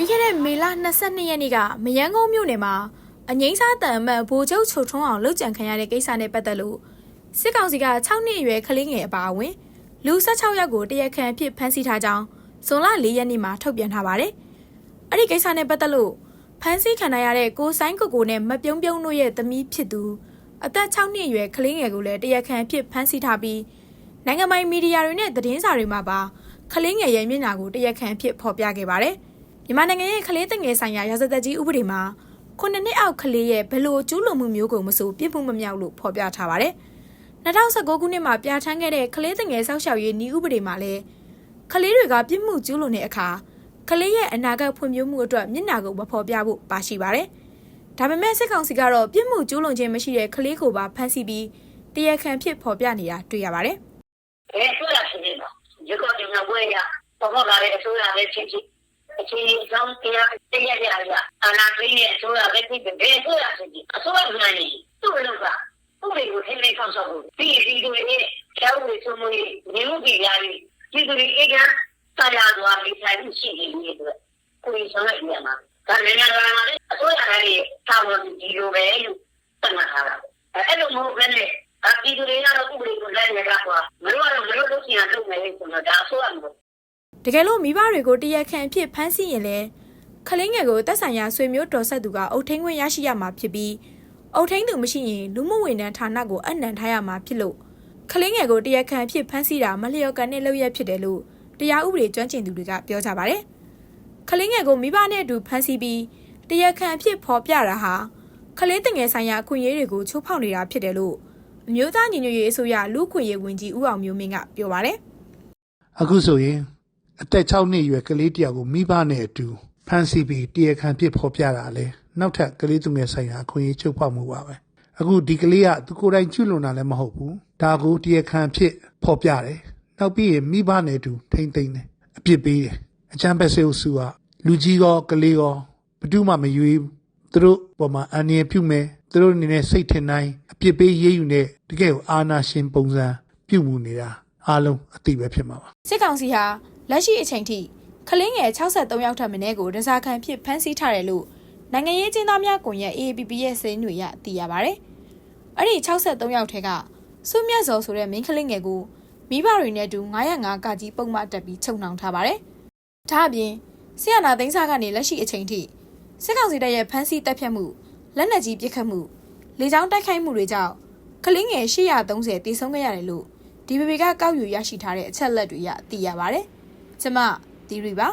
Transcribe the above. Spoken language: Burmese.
ပြီးခဲ့တဲ့မေလ22ရက်နေ့ကမယန်းကုန်းမြို့နယ်မှာအငိမ့်စားတန်အမတ်ဗိုလ်ချုပ်ချုပ်ထွန်းအောင်လှုပ်ကြံခံရတဲ့ကိစ္စနဲ့ပတ်သက်လို့စစ်ကောင်စီက6နှစ်အရွယ်ကလေးငယ်အပါအဝင်လူ16ယောက်ကိုတရားခံအဖြစ်ဖမ်းဆီးထားကြောင်းဇွန်လ4ရက်နေ့မှာထုတ်ပြန်ထားပါတယ်။အဲ့ဒီကိစ္စနဲ့ပတ်သက်လို့ဖမ်းဆီးခံရတဲ့ကိုဆိုင်ကိုကိုနဲ့မပြုံးပြုံးတို့ရဲ့သမီးဖြစ်သူအသက်6နှစ်အရွယ်ကလေးငယ်ကိုလည်းတရားခံအဖြစ်ဖမ်းဆီးထားပြီးနိုင်ငံပိုင်မီဒီယာတွေနဲ့သတင်းစာတွေမှာပါကလေးငယ်ရဲ့မျက်နှာကိုတရားခံအဖြစ်ဖော်ပြခဲ့ပါတယ်။ မြန်မာနိုင်ငံရဲ့ကလေးတငယ်ဆိုင်ရာရာဇသက်ကြီးဥပဒေမှာခုနှစ်နှစ်အောက်ကလေးရဲ့ဘယ်လိုကျူးလွန်မှုမျိုးကိုမဆိုပြစ်မှုမမြောက်လို့ဖော်ပြထားပါတယ်။2019ခုနှစ်မှာပြဋ္ဌာန်းခဲ့တဲ့ကလေးတငယ်ဆောက်ရှောက်ရေးဤဥပဒေမှာလည်းကလေးတွေကပြစ်မှုကျူးလွန်တဲ့အခါကလေးရဲ့အနာဂတ်ဖွံ့ဖြိုးမှုအတွက်မျက်နှာကိုမဖော်ပြဖို့ပါရှိပါတယ်။ဒါပေမဲ့စစ်ကောင်စီကတော့ပြစ်မှုကျူးလွန်ခြင်းမရှိတဲ့ကလေးကိုပါဖမ်းဆီးပြီးတရားခံဖြစ်ဖော်ပြနေတာတွေ့ရပါတယ်။ဘယ်ဆိုရဖြစ်နေတော့ဒီကောဒီမှာဝဲရပေါ်ပေါ်လာတဲ့အစိုးရလည်းဖြစ်ဖြစ် အချင်းချင်းကြောင်းတရားတရားရရအနာသိရဲ့အစိုးရလည်းဖြစ်ဖြစ်ဘယ်ဆိုရဖြစ်ဖြစ်အစိုးရမှန်နေသူ့လူကသူ့တွေကိုထိနေဆောင်ဆောင်ပြီးဒီဒီတွေရဲ့ကျောင်းတွေဆိုမလို့နေမှုပြရာကြီးဒီတွေအေကဆရာတော်လေးဆိုင်ရှိနေတယ်ကိုယ်ဆောင်ရရမှာဒါလည်းလည်းအစိုးရလည်းတာဝန်ဒီလိုပဲလို့သတ်မှတ်ထားတာအဲ့လိုမဟုတ်ဘဲနဲ့အပြည်သူတွေကတော့ဥပဒေကိုလည်းရတာကွာမလို့ကတော့မလို့လို့ချင်အောင်လုပ်မယ်ဆိုတော့ဒါအစိုးရမလို့တ ကယ်လို့မိဘတွေကိုတရားခံအဖြစ်ဖမ်းဆီးရင်လည်းခလင်းငယ်ကိုတက်ဆိုင်ရာဆွေမျိုးတော်ဆက်သူကအုတ်ထင်းခွင့်ရရှိရမှာဖြစ်ပြီးအုတ်ထင်းသူမရှိရင်လူမှုဝန်ထမ်းဌာနကိုအနံထားရမှာဖြစ်လို့ခလင်းငယ်ကိုတရားခံအဖြစ်ဖမ်းဆီးတာမလျော်ကန်တဲ့လုပ်ရက်ဖြစ်တယ်လို့တရားဥပဒေကျွမ်းကျင်သူတွေကပြောကြပါတယ်။ခလင်းငယ်ကိုမိဘနဲ့အတူဖမ်းဆီးပြီးတရားခံအဖြစ်ဖော်ပြတာဟာခလေးတငယ်ဆိုင်ရာအခွင့်အရေးတွေကိုချိုးဖောက်နေတာဖြစ်တယ်လို့အမျိုးသားညီညွတ်ရေးအစိုးရလူ့ခွင့်ရေးဝန်ကြီးဦးအောင်မျိုးမင်းကပြောပါတယ်။အခုဆိုရင် အသက်6နှစ်အရွယ်ကလေးတစ်ယောက်ကိုမိဘနဲ့အတူဖမ်းဆီးပြီးတရားခံဖြစ်ဖော်ပြတာလေနောက်ထပ်ကလေးသူငယ်ဆိုင်ရာအခွင့်အရေးချုပ်ဖောက်မှုပါပဲအခုဒီကလေးကသူကိုယ်တိုင်ကျွလွန်တာလည်းမဟုတ်ဘူးဒါကိုတရားခံဖြစ်ဖော်ပြတယ်နောက်ပြီးရင်မိဘနဲ့အတူထိမ့်သိမ့်တယ်အပြစ်ပေးတယ်အချမ်းဖက်စေအုပ်စုကလူကြီးရောကလေးရောဘယ်သူမှမရွေးဘူးသူတို့ပေါ်မှာအန္တရာယ်ပြုမယ်သူတို့အနေနဲ့စိတ်ထင်တိုင်းအပြစ်ပေးရေးယူနေတကယ်ကိုအာနာရှင်ပုံစံပြုမှုနေတာအားလုံးအတိပဲဖြစ်မှာပါစစ်ကောင်စီဟာ လက်ရှိအချိန်ထိကလင်းငယ်63ယောက်ထပ်မင်းကိုဒဇာခံဖြစ်ဖမ်းဆီးထားတယ်လို့နိုင်ငံရေးကျင်းသားများကွန်ရက် AAPP ရဲ့စင်းတွေရသိရပါဗျ။အဲ့ဒီ63ယောက်ထဲကစုမြတ်စောဆိုတဲ့မိန်းကလေးငယ်ကိုမိဘတွေနဲ့အတူ905ကကြီးပုံမှန်တက်ပြီးချုပ်နှောင်ထားပါတယ်။ဒါအပြင်ဆီယနာသိန်းစားကနေလက်ရှိအချိန်ထိစစ်ကောင်စီတပ်ရဲ့ဖမ်းဆီးတပ်ဖြတ်မှုလက်နက်ကြီးပစ်ခတ်မှုလေကြောင်းတိုက်ခိုက်မှုတွေကြောင့်ကလင်းငယ်830တေဆုံးခဲ့ရတယ်လို့ DBB ကကောက်ယူရရှိထားတဲ့အချက်လက်တွေရသိရပါတယ်။ ကျမတီရီပါ